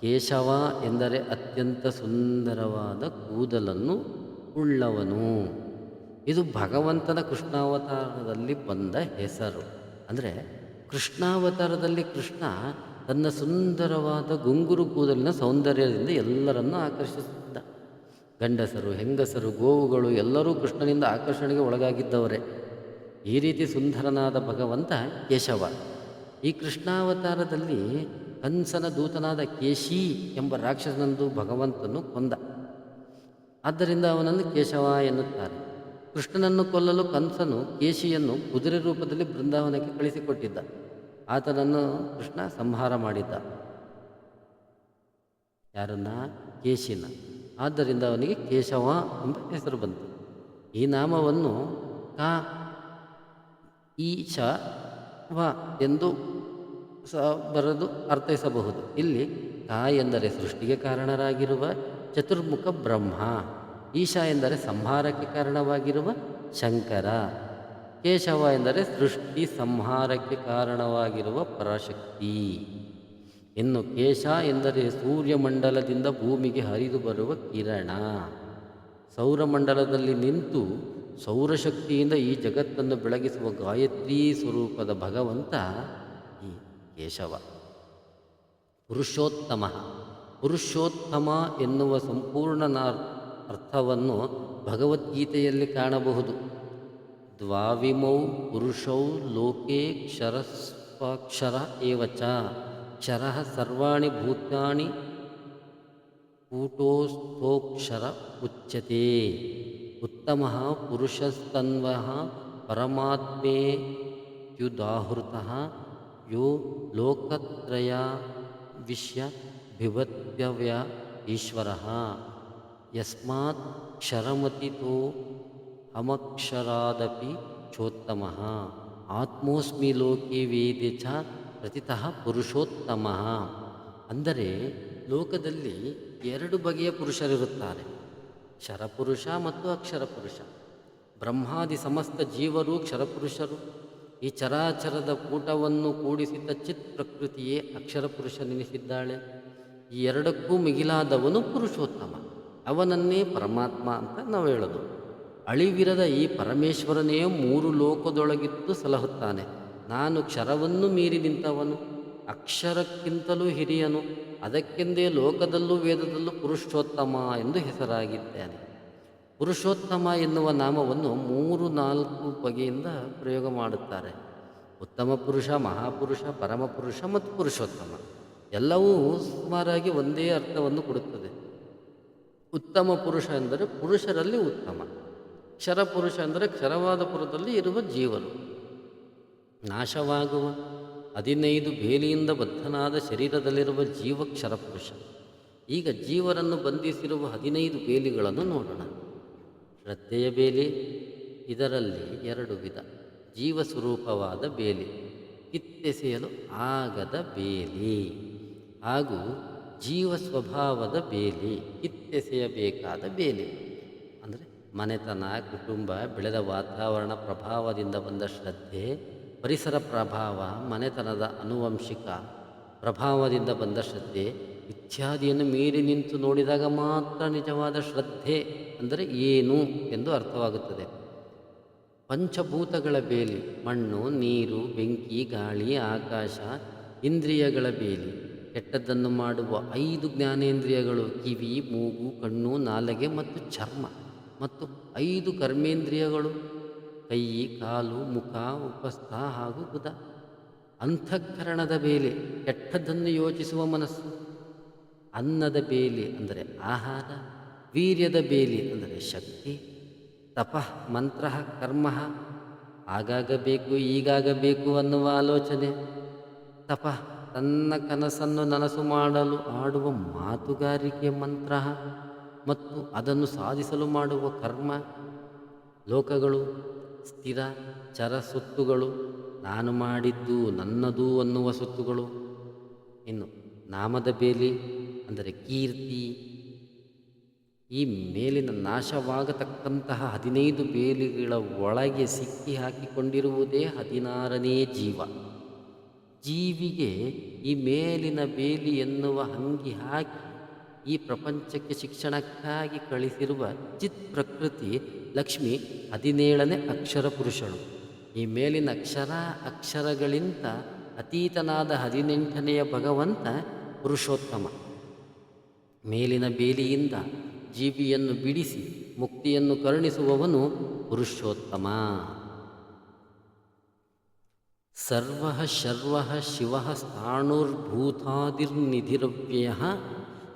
ಕೇಶವ ಎಂದರೆ ಅತ್ಯಂತ ಸುಂದರವಾದ ಕೂದಲನ್ನು ಉಳ್ಳವನು. ಇದು ಭಗವಂತನ ಕೃಷ್ಣಾವತಾರದಲ್ಲಿ ಬಂದ ಹೆಸರು. ಅಂದರೆ ಕೃಷ್ಣಾವತಾರದಲ್ಲಿ ಕೃಷ್ಣ ತನ್ನ ಸುಂದರವಾದ ಗುಂಗುರು ಕೂದಲಿನ ಸೌಂದರ್ಯದಿಂದ ಎಲ್ಲರನ್ನು ಆಕರ್ಷಿಸುತ್ತಿದ್ದ. ಗಂಡಸರು, ಹೆಂಗಸರು, ಗೋವುಗಳು ಎಲ್ಲರೂ ಕೃಷ್ಣನಿಂದ ಆಕರ್ಷಣೆಗೆ ಒಳಗಾಗಿದ್ದವರೇ. ಈ ರೀತಿ ಸುಂದರನಾದ ಭಗವಂತ ಕೇಶವ. ಈ ಕೃಷ್ಣಾವತಾರದಲ್ಲಿ ಕಂಸನ ದೂತನಾದ ಕೇಶಿ ಎಂಬ ರಾಕ್ಷಸನಂದು ಭಗವಂತನು ಕೊಂದ. ಆದ್ದರಿಂದ ಅವನನ್ನು ಕೇಶವ ಎನ್ನುತ್ತಾರೆ. ಕೃಷ್ಣನನ್ನು ಕೊಲ್ಲಲು ಕಂಸನು ಕೇಶಿಯನ್ನು ಕುದುರೆ ರೂಪದಲ್ಲಿ ಬೃಂದಾವನಕ್ಕೆ ಕಳಿಸಿಕೊಟ್ಟಿದ್ದ. ಆತನನ್ನು ಕೃಷ್ಣ ಸಂಹಾರ ಮಾಡಿದ್ದ. ಯಾರನ್ನ? ಕೇಶಿನ. ಆದ್ದರಿಂದ ಅವನಿಗೆ ಕೇಶವ ಎಂಬ ಹೆಸರು ಬಂತು. ಈ ನಾಮವನ್ನು ಕ ಈಶ ವ ಎಂದು ಸ ಬರೆದು ಅರ್ಥೈಸಬಹುದು. ಇಲ್ಲಿ ಕ ಎಂದರೆ ಸೃಷ್ಟಿಗೆ ಕಾರಣರಾಗಿರುವ, ಚತುರ್ಮುಖ ಬ್ರಹ್ಮ, ಈಶ ಎಂದರೆ ಸಂಹಾರಕ್ಕೆ ಕಾರಣವಾಗಿರುವ ಶಂಕರ, ಕೇಶವ ಎಂದರೆ ಸೃಷ್ಟಿ ಸಂಹಾರಕ್ಕೆ ಕಾರಣವಾಗಿರುವ ಪರಾಶಕ್ತಿ. ಇನ್ನು ಕೇಶ ಎಂದರೆ ಸೂರ್ಯಮಂಡಲದಿಂದ ಭೂಮಿಗೆ ಹರಿದು ಬರುವ ಕಿರಣ. ಸೌರಮಂಡಲದಲ್ಲಿ ನಿಂತು ಸೌರಶಕ್ತಿಯಿಂದ ಈ ಜಗತ್ತನ್ನು ಬೆಳಗಿಸುವ ಗಾಯತ್ರಿ ಸ್ವರೂಪದ ಭಗವಂತ ಕೇಶವ. ಪುರುಷೋತ್ತಮ. ಪುರುಷೋತ್ತಮ ಎನ್ನುವ ಸಂಪೂರ್ಣ ನಾ- ಅರ್ಥವನ್ನು ಭಗವದ್ಗೀತೆಯಲ್ಲಿ ಕಾಣಬಹುದು. ದ್ವಾವಿಮೌ ಪುರುಷೌ ಲೋಕೆ ಕ್ಷರಸ್ವಾಕ್ಷರ ಏವ ಚ ಕ್ಷರ ಸರ್ವಾಣಿ ಭೂತಾನಿ ಕೂಟೋಸ್ಥೋಕ್ಷರ ಉಚ್ಯತೆ ಉತ್ತಮ ಪುರುಷಸ್ತನ್ವ ಪರಮಾತ್ಮೇತ್ಯುದಾಹೃತ ಯೋ ಲೋಕತ್ರಯ ವಿಶ್ಯ ಭಿವತ್ಯವ್ಯ ಈಶ್ವರ. ಯಸ್ಮಾತ್ ಕ್ಷರಮತಿತೋ ಅಮಕ್ಷರಾದಪಿ ಚೋತ್ತಮ. ಆತ್ಮೋಸ್ಮಿ ಲೋಕೆ ವೇದೆ ಚ ಪ್ರತಿತಃ ಪುರುಷೋತ್ತಮ. ಅಂದರೆ ಲೋಕದಲ್ಲಿ ಎರಡು ಬಗೆಯ ಪುರುಷರಿರುತ್ತಾರೆ. ಕ್ಷರಪುರುಷ ಮತ್ತು ಅಕ್ಷರಪುರುಷ. ಬ್ರಹ್ಮಾದಿ ಸಮಸ್ತ ಜೀವರು ಕ್ಷರಪುರುಷರು. ಈ ಚರಾಚರದ ಕೂಟವನ್ನು ಕೂಡಿಸಿದ ಚಿತ್ ಪ್ರಕೃತಿಯೇ ಅಕ್ಷರ ಪುರುಷನೆನಿಸಿದ್ದಾಳೆ ಈ ಎರಡಕ್ಕೂ ಮಿಗಿಲಾದವನು ಪುರುಷೋತ್ತಮ. ಅವನನ್ನೇ ಪರಮಾತ್ಮ ಅಂತ ನಾವು ಹೇಳೋದು. ಅಳಿವಿರದ ಈ ಪರಮೇಶ್ವರನೇ ಮೂರು ಲೋಕದೊಳಗಿದ್ದು ಸಲಹುತ್ತಾನೆ. ನಾನು ಕ್ಷರವನ್ನು ಮೀರಿ ನಿಂತವನು. ಅಕ್ಷರಕ್ಕಿಂತಲೂ ಹಿರಿಯನು. ಅದಕ್ಕೆಂದೇ ಲೋಕದಲ್ಲೂ ವೇದದಲ್ಲೂ ಪುರುಷೋತ್ತಮ ಎಂದು ಹೆಸರಾಗಿದ್ದೇನೆ. ಪುರುಷೋತ್ತಮ ಎನ್ನುವ ನಾಮವನ್ನು ಮೂರು ನಾಲ್ಕು ಬಗೆಯಿಂದ ಪ್ರಯೋಗ ಮಾಡುತ್ತಾರೆ. ಉತ್ತಮ ಪುರುಷ, ಮಹಾಪುರುಷ ಪರಮಪುರುಷ ಮತ್ತು ಪುರುಷೋತ್ತಮ. ಎಲ್ಲವೂ ಸುಮಾರಾಗಿ ಒಂದೇ ಅರ್ಥವನ್ನು ಕೊಡುತ್ತದೆ. ಉತ್ತಮ ಪುರುಷ ಎಂದರೆ ಪುರುಷರಲ್ಲಿ ಉತ್ತಮ. ಕ್ಷರ ಪುರುಷ ಅಂದರೆ ಕ್ಷರವಾದ ಪುರದಲ್ಲಿ ಇರುವ ಜೀವನು ನಾಶವಾಗುವ, ಹದಿನೈದು ಬೇಲಿಯಿಂದ ಬದ್ಧನಾದ ಶರೀರದಲ್ಲಿರುವ ಜೀವ ಕ್ಷರಪುರುಷ ಈಗ ಜೀವರನ್ನು ಬಂಧಿಸಿರುವ ಹದಿನೈದು ಬೇಲಿಗಳನ್ನು ನೋಡೋಣ. ಶ್ರದ್ಧೆಯ ಬೇಲಿ, ಇದರಲ್ಲಿ ಎರಡು ವಿಧ. ಜೀವಸ್ವರೂಪವಾದ ಬೇಲಿ, ಕಿತ್ತೆಸೆಯಲು ಆಗದ ಬೇಲಿ. ಹಾಗೂ ಜೀವ ಸ್ವಭಾವದ ಬೇಲಿ, ಕಿತ್ತೆಸೆಯಬೇಕಾದ ಬೇಲಿ. ಅಂದರೆ ಮನೆತನ, ಕುಟುಂಬ, ಬೆಳೆದ ವಾತಾವರಣ ಪ್ರಭಾವದಿಂದ ಬಂದ ಶ್ರದ್ಧೆ, ಪರಿಸರ ಪ್ರಭಾವ, ಮನೆತನದ ಅನುವಂಶಿಕ ಪ್ರಭಾವದಿಂದ ಬಂದ ಶ್ರದ್ಧೆ, ಇತ್ಯಾದಿಯನ್ನು ಮೀರಿ ನಿಂತು ನೋಡಿದಾಗ ಮಾತ್ರ ನಿಜವಾದ ಶ್ರದ್ಧೆ. ಅಂದರೆ ಏನು ಎಂದು ಅರ್ಥವಾಗುತ್ತದೆ. ಪಂಚಭೂತಗಳ ಬೇಲಿ, ಮಣ್ಣು, ನೀರು, ಬೆಂಕಿ, ಗಾಳಿ, ಆಕಾಶ, ಇಂದ್ರಿಯಗಳ ಬೇಲಿ. ಕೆಟ್ಟದ್ದನ್ನು ಮಾಡುವ ಐದು ಜ್ಞಾನೇಂದ್ರಿಯಗಳು ಕಿವಿ, ಮೂಗು, ಕಣ್ಣು, ನಾಲಗೆ ಮತ್ತು ಚರ್ಮ. ಮತ್ತು ಐದು ಕರ್ಮೇಂದ್ರಿಯಗಳು ಕೈ, ಕಾಲು, ಮುಖ, ಉಪಸ್ಥ ಹಾಗೂ ಬುಧ. ಅಂತಃಕರಣದ ಬೇಲಿ, ಕೆಟ್ಟದ್ದನ್ನು ಯೋಚಿಸುವ ಮನಸ್ಸು. ಅನ್ನದ ಬೇಲಿ ಅಂದರೆ ಆಹಾರ. ವೀರ್ಯದ ಬೇಲಿ ಅಂದರೆ ಶಕ್ತಿ, ತಪ, ಮಂತ್ರ, ಕರ್ಮ ಆಗಾಗಬೇಕು ಈಗಾಗಬೇಕು ಅನ್ನುವ ಆಲೋಚನೆ. ತಪಃ, ತನ್ನ ಕನಸನ್ನು ನನಸು ಮಾಡಲು ಆಡುವ ಮಾತುಗಾರಿಕೆ ಮಂತ್ರ ಮತ್ತು ಅದನ್ನು ಸಾಧಿಸಲು ಮಾಡುವ ಕರ್ಮ. ಲೋಕಗಳು, ಸ್ಥಿರ, ಚರ ಸುತ್ತುಗಳು, ನಾನು ಮಾಡಿದ್ದು ನನ್ನದು ಅನ್ನುವ ಸುತ್ತುಗಳು. ಇನ್ನು ನಾಮದ ಬೇಲಿ ಅಂದರೆ ಕೀರ್ತಿ ಈ ಮೇಲಿನ ನಾಶವಾಗತಕ್ಕಂತಹ ಹದಿನೈದು ಬೇಲಿಗಳ ಒಳಗೆ ಸಿಕ್ಕಿ ಹಾಕಿಕೊಂಡಿರುವುದೇ ಹದಿನಾರನೇ ಜೀವ. ಜೀವಿಗೆ ಈ ಮೇಲಿನ ಬೇಲಿ ಎನ್ನುವ ಹಂಗಿ ಹಾಕಿ ಈ ಪ್ರಪಂಚಕ್ಕೆ ಶಿಕ್ಷಣಕ್ಕಾಗಿ ಕಳಿಸಿರುವ ಚಿತ್ ಪ್ರಕೃತಿ ಲಕ್ಷ್ಮಿ ಹದಿನೇಳನೇ ಅಕ್ಷರ ಪುರುಷಳು ಈ ಮೇಲಿನ ಅಕ್ಷರ ಅಕ್ಷರಗಳಿಂದ ಅತೀತನಾದ ಹದಿನೆಂಟನೆಯ ಭಗವಂತ ಪುರುಷೋತ್ತಮ. ಮೇಲಿನ ಬೇಲಿಯಿಂದ ಜೀವಿಯನ್ನು ಬಿಡಿಸಿ ಮುಕ್ತಿಯನ್ನು ಕರುಣಿಸುವವನು ಪುರುಷೋತ್ತಮ. ಸರ್ವ ಶರ್ವ ಶಿವ ಸ್ಥಾಣುರ್ಭೂತಾದಿರ್ನಿಧಿರವ್ಯಯ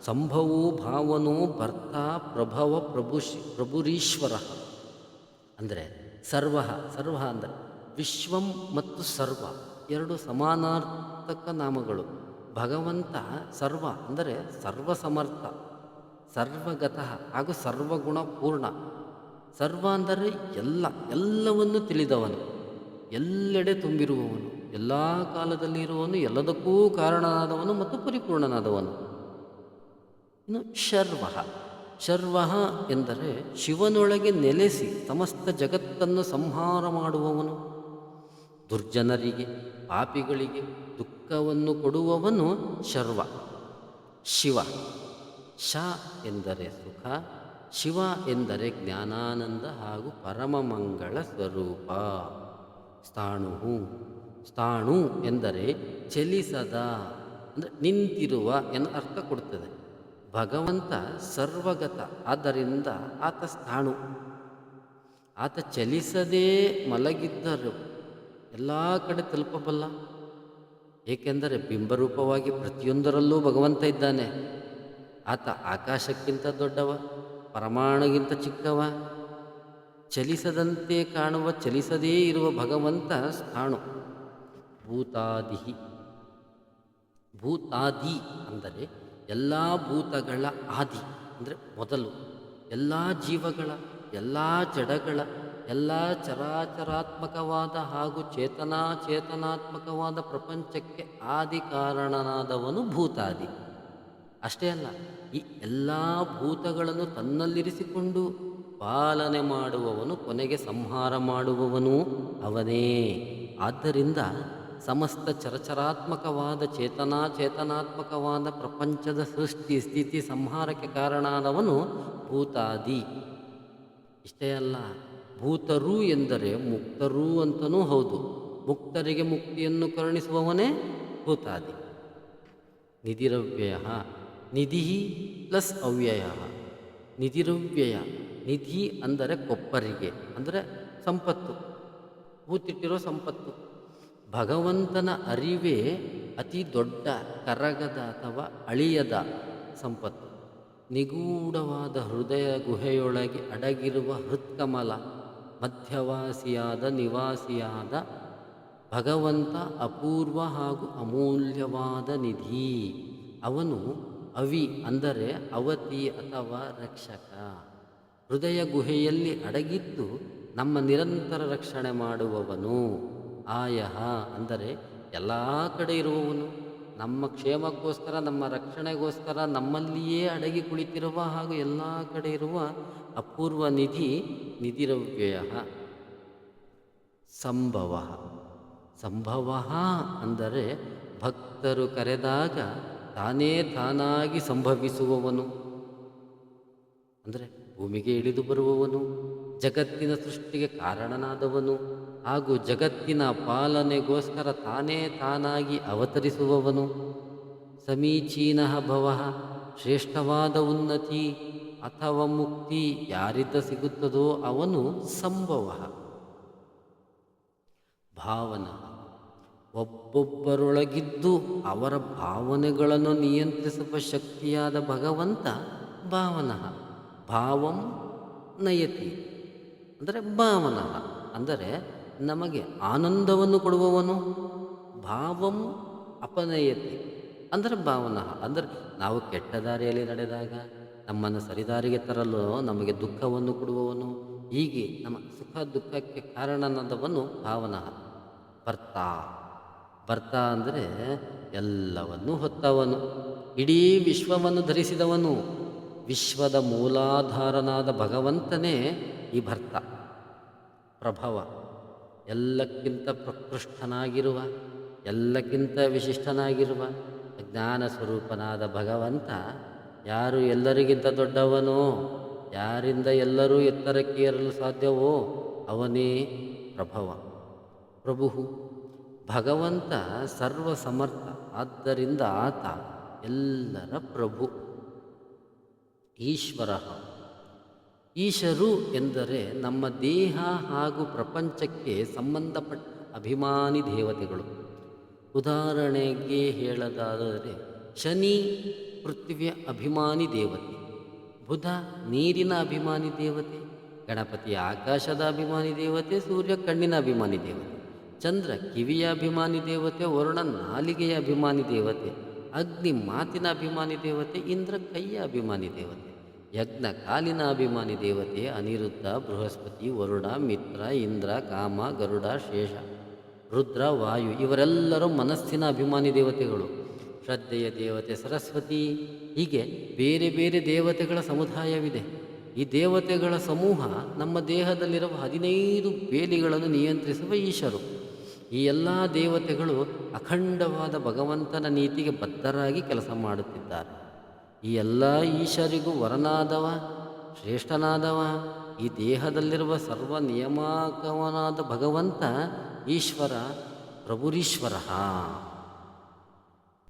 ಸಂಭವೋ ಭಾವನೋ ಭರ್ತ ಪ್ರಭವ ಪ್ರಭುಶ್ ಪ್ರಭುರೀಶ್ವರ. ಅಂದರೆ ಸರ್ವ ಸರ್ವ ಅಂದರೆ ವಿಶ್ವಂ ಮತ್ತು ಸರ್ವ ಎರಡು ಸಮಾನಾರ್ಥಕ ನಾಮಗಳು ಭಗವಂತ ಸರ್ವ ಅಂದರೆ ಸರ್ವಸಮರ್ಥ. ಸರ್ವಗತಃ ಹಾಗೂ ಸರ್ವಗುಣ ಪೂರ್ಣ ಸರ್ವ ಅಂದರೆ ಎಲ್ಲ, ಎಲ್ಲವನ್ನು ತಿಳಿದವನು. ಎಲ್ಲೆಡೆ ತುಂಬಿರುವವನು, ಎಲ್ಲ ಕಾಲದಲ್ಲಿ ಇರುವವನು, ಎಲ್ಲದಕ್ಕೂ ಕಾರಣನಾದವನು ಮತ್ತು ಪರಿಪೂರ್ಣನಾದವನು. ಇನ್ನು ಶರ್ವ. ಶರ್ವ ಎಂದರೆ ಶಿವನೊಳಗೆ ನೆಲೆಸಿ ಸಮಸ್ತ ಜಗತ್ತನ್ನು ಸಂಹಾರ ಮಾಡುವವನು. ದುರ್ಜನರಿಗೆ, ಪಾಪಿಗಳಿಗೆ ದುಃಖವನ್ನು ಕೊಡುವವನು ಶರ್ವ. ಶಿವ. ಶ ಎಂದರೆ ಸುಖ, ಶಿವ ಎಂದರೆ ಜ್ಞಾನಾನಂದ ಹಾಗೂ ಪರಮಮಂಗಳ ಸ್ವರೂಪ. ಸ್ಥಾಣು ಸ್ಥಾಣು ಎಂದರೆ ಚಲಿಸದ, ಅಂದರೆ ನಿಂತಿರುವ ಎನ್ನು ಅರ್ಥ ಕೊಡುತ್ತದೆ ಭಗವಂತ ಸರ್ವಗತ, ಆದ್ದರಿಂದ ಆತ ಸ್ಥಾಣು. ಆತ ಚಲಿಸದೇ ಮಲಗಿದ್ದರು. ಎಲ್ಲ ಕಡೆ ತಲುಪಬಲ್ಲ. ಏಕೆಂದರೆ ಬಿಂಬರೂಪವಾಗಿ ಪ್ರತಿಯೊಂದರಲ್ಲೂ ಭಗವಂತ ಇದ್ದಾನೆ. ಆತ ಆಕಾಶಕ್ಕಿಂತ ದೊಡ್ಡವ, ಪರಮಾಣುಗಿಂತ ಚಿಕ್ಕವ. ಚಲಿಸದಂತೆ ಕಾಣುವ, ಚಲಿಸದೇ ಇರುವ ಭಗವಂತ ಸ್ಥಾಣು. ಭೂತಾದಿಹಿ. ಭೂತಾದಿ ಅಂದರೆ ಎಲ್ಲ ಭೂತಗಳ ಆದಿ ಅಂದರೆ ಮೊದಲು. ಎಲ್ಲ ಜೀವಗಳ, ಎಲ್ಲ ಜಡಗಳ, ಎಲ್ಲ ಚರಾಚರಾತ್ಮಕವಾದ ಹಾಗೂ ಚೇತನಾಚೇತನಾತ್ಮಕವಾದ ಪ್ರಪಂಚಕ್ಕೆ ಆದಿ ಕಾರಣನಾದವನು ಭೂತಾದಿ. ಅಷ್ಟೇ ಅಲ್ಲ, ಈ ಎಲ್ಲ ಭೂತಗಳನ್ನು ತನ್ನಲ್ಲಿರಿಸಿಕೊಂಡು ಪಾಲನೆ ಮಾಡುವವನು, ಕೊನೆಗೆ ಸಂಹಾರ ಮಾಡುವವನು ಅವನೇ. ಆದ್ದರಿಂದ ಸಮಸ್ತ ಚರಚರಾತ್ಮಕವಾದ ಚೇತನಾ ಚೇತನಾತ್ಮಕವಾದ ಪ್ರಪಂಚದ ಸೃಷ್ಟಿ, ಸ್ಥಿತಿ, ಸಂಹಾರಕ್ಕೆ ಕಾರಣಾದವನು ಭೂತಾದಿ. ಇಷ್ಟೇ ಅಲ್ಲ, ಭೂತರು ಎಂದರೆ ಮುಕ್ತರು ಅಂತನೂ ಹೌದು. ಮುಕ್ತರಿಗೆ ಮುಕ್ತಿಯನ್ನು ಕರುಣಿಸುವವನೇ ಭೂತಾದಿ. ನಿಧಿರವ್ಯಯ. ನಿಧಿ ಪ್ಲಸ್ ಅವ್ಯಯ. ನಿಧಿರವ್ಯಯ. ನಿಧಿ ಅಂದರೆ ಕೊಪ್ಪರಿಗೆ, ಅಂದರೆ ಸಂಪತ್ತು. ಹೂತಿಟ್ಟಿರೋ ಸಂಪತ್ತು. ಭಗವಂತನ ಅರಿವೇ ಅತಿ ದೊಡ್ಡ ಕರಗದ ಅಥವಾ ಅಳಿಯದ ಸಂಪತ್ತು. ನಿಗೂಢವಾದ ಹೃದಯ ಗುಹೆಯೊಳಗೆ ಅಡಗಿರುವ ಹೃತ್ಕಮಲ, ಮಧ್ಯವಾಸಿಯಾದ ನಿವಾಸಿಯಾದ ಭಗವಂತ ಅಪೂರ್ವ ಹಾಗೂ ಅಮೂಲ್ಯವಾದ ನಿಧಿ. ಅವನು ಅವಿ ಅಂದರೆ ಅವತಿ ಅಥವಾ ರಕ್ಷಕ. ಹೃದಯ ಗುಹೆಯಲ್ಲಿ ಅಡಗಿದ್ದು ನಮ್ಮ ನಿರಂತರ ರಕ್ಷಣೆ ಮಾಡುವವನು. ಆಯಹ ಅಂದರೆ ಎಲ್ಲ ಕಡೆ ಇರುವವನು. ನಮ್ಮ ಕ್ಷೇಮಕ್ಕೋಸ್ಕರ, ನಮ್ಮ ರಕ್ಷಣೆಗೋಸ್ಕರ ನಮ್ಮಲ್ಲಿಯೇ ಅಡಗಿ ಕುಳಿತಿರುವ ಹಾಗೂ ಎಲ್ಲ ಕಡೆ ಇರುವ ಅಪೂರ್ವ ನಿಧಿ ನಿಧಿರವ್ಯಯ ಸಂಭವ ಸಂಭವ ಅಂದರೆ ಭಕ್ತರು ಕರೆದಾಗ ತಾನೇ ತಾನಾಗಿ ಸಂಭವಿಸುವವನು. ಅಂದರೆ ಭೂಮಿಗೆ ಇಳಿದು ಬರುವವನು, ಜಗತ್ತಿನ ಸೃಷ್ಟಿಗೆ ಕಾರಣನಾದವನು ಹಾಗೂ ಜಗತ್ತಿನ ಪಾಲನೆಗೋಸ್ಕರ ತಾನೇ ತಾನಾಗಿ ಅವತರಿಸುವವನು. ಸಮೀಚೀನ ಭವ ಶ್ರೇಷ್ಠವಾದ ಉನ್ನತಿ ಅಥವಾ ಮುಕ್ತಿ ಯಾರಿಂದ ಸಿಗುತ್ತದೋ ಅವನು ಸಂಭವ. ಭಾವನ ಒಬ್ಬೊಬ್ಬರೊಳಗಿದ್ದು ಅವರ ಭಾವನೆಗಳನ್ನು ನಿಯಂತ್ರಿಸುವ ಶಕ್ತಿಯಾದ ಭಗವಂತ ಭಾವನ, ಭಾವಂ ನಯತಿ. ಅಂದರೆ ಭಾವನ, ಅಂದರೆ ನಮಗೆ ಆನಂದವನ್ನು ಕೊಡುವವನು. ಭಾವಂ ಅಪನಯತಿ, ಅಂದರೆ ಭಾವನ, ಅಂದರೆ ನಾವು ಕೆಟ್ಟ ದಾರಿಯಲ್ಲಿ ನಡೆದಾಗ, ನಮ್ಮನ್ನು ಸರಿದಾರಿಗೆ ತರಲು ನಮಗೆ ದುಃಖವನ್ನು ಕೊಡುವವನು. ಹೀಗೆ ನಮ್ಮ ಸುಖ ದುಃಖಕ್ಕೆ ಕಾರಣನಾದವನು ಭಾವನ. ಭರ್ತ. ಭರ್ತ ಅಂದರೆ ಎಲ್ಲವನ್ನೂ ಹೊತ್ತವನು. ಇಡೀ ವಿಶ್ವವನ್ನು ಧರಿಸಿದವನು. ವಿಶ್ವದ ಮೂಲಾಧಾರನಾದ ಭಗವಂತನೇ ಈ ಭರ್ತ. ಪ್ರಭವ. ಎಲ್ಲಕ್ಕಿಂತ ಪ್ರಕೃಷ್ಟನಾಗಿರುವ, ಎಲ್ಲಕ್ಕಿಂತ ವಿಶಿಷ್ಟನಾಗಿರುವ ಜ್ಞಾನ ಸ್ವರೂಪನಾದ ಭಗವಂತ ಯಾರು ಎಲ್ಲರಿಗಿಂತ ದೊಡ್ಡವನೋ, ಯಾರಿಂದ ಎಲ್ಲರೂ ಎತ್ತರಕ್ಕೆ ಏರಲು ಸಾಧ್ಯವೋ ಅವನೇ ಪ್ರಭವ. ಪ್ರಭು ಭಗವಂತ ಸರ್ವ ಸಮರ್ಥ ಆದ್ದರಿಂದ ಆತ ಎಲ್ಲರ ಪ್ರಭು. ಈಶ್ವರ. ಈಶರು ಎಂದರೆ ನಮ್ಮ ದೇಹ ಹಾಗೂ ಪ್ರಪಂಚಕ್ಕೆ ಸಂಬಂಧಪಟ್ಟ ಅಭಿಮಾನಿ ದೇವತೆಗಳು. ಉದಾಹರಣೆಗೆ ಹೇಳದಾದರೆ, ಶನಿ ಪೃಥ್ವಿಯ ಅಭಿಮಾನಿ ದೇವತೆ, ಬುಧ ನೀರಿನ ಅಭಿಮಾನಿ ದೇವತೆ, ಗಣಪತಿ ಆಕಾಶದ ಅಭಿಮಾನಿ ದೇವತೆ, ಸೂರ್ಯ ಕಣ್ಣಿನ ಅಭಿಮಾನಿ ದೇವತೆ. ಚಂದ್ರ ಕಿವಿಯ ಅಭಿಮಾನಿ ದೇವತೆ, ವರುಣ ನಾಲಿಗೆಯ ಅಭಿಮಾನಿ ದೇವತೆ, ಅಗ್ನಿ ಮಾತಿನ ಅಭಿಮಾನಿ ದೇವತೆ, ಇಂದ್ರ ಕೈಯ ಅಭಿಮಾನಿ ದೇವತೆ, ಯಜ್ಞ ಕಾಲಿನ ಅಭಿಮಾನಿ ದೇವತೆ, ಅನಿರುದ್ಧ, ಬೃಹಸ್ಪತಿ, ವರುಣ, ಮಿತ್ರ, ಇಂದ್ರ, ಕಾಮ, ಗರುಡ, ಶೇಷ, ರುದ್ರ, ವಾಯು ಇವರೆಲ್ಲರೂ ಮನಸ್ಸಿನ ಅಭಿಮಾನಿ ದೇವತೆಗಳು. ಶ್ರದ್ಧೆಯ ದೇವತೆ ಸರಸ್ವತಿ. ಹೀಗೆ ಬೇರೆ ಬೇರೆ ದೇವತೆಗಳ ಸಮುದಾಯವಿದೆ. ಈ ದೇವತೆಗಳ ಸಮೂಹ ನಮ್ಮ ದೇಹದಲ್ಲಿರುವ ಹದಿನೈದು ಬೇಲಿಗಳನ್ನು ನಿಯಂತ್ರಿಸುವ ಈಶರು ಈ ಎಲ್ಲ ದೇವತೆಗಳು ಅಖಂಡವಾದ ಭಗವಂತನ ನೀತಿಗೆ ಬದ್ಧರಾಗಿ ಕೆಲಸ ಮಾಡುತ್ತಿದ್ದಾರೆ. ಈ ಎಲ್ಲ ಈಶರಿಗೂ ವರನಾದವ, ಶ್ರೇಷ್ಠನಾದವ, ಈ ದೇಹದಲ್ಲಿರುವ ಸರ್ವ ನಿಯಮಕವನಾದ ಭಗವಂತ ಈಶ್ವರ ಪ್ರಭುರೀಶ್ವರ.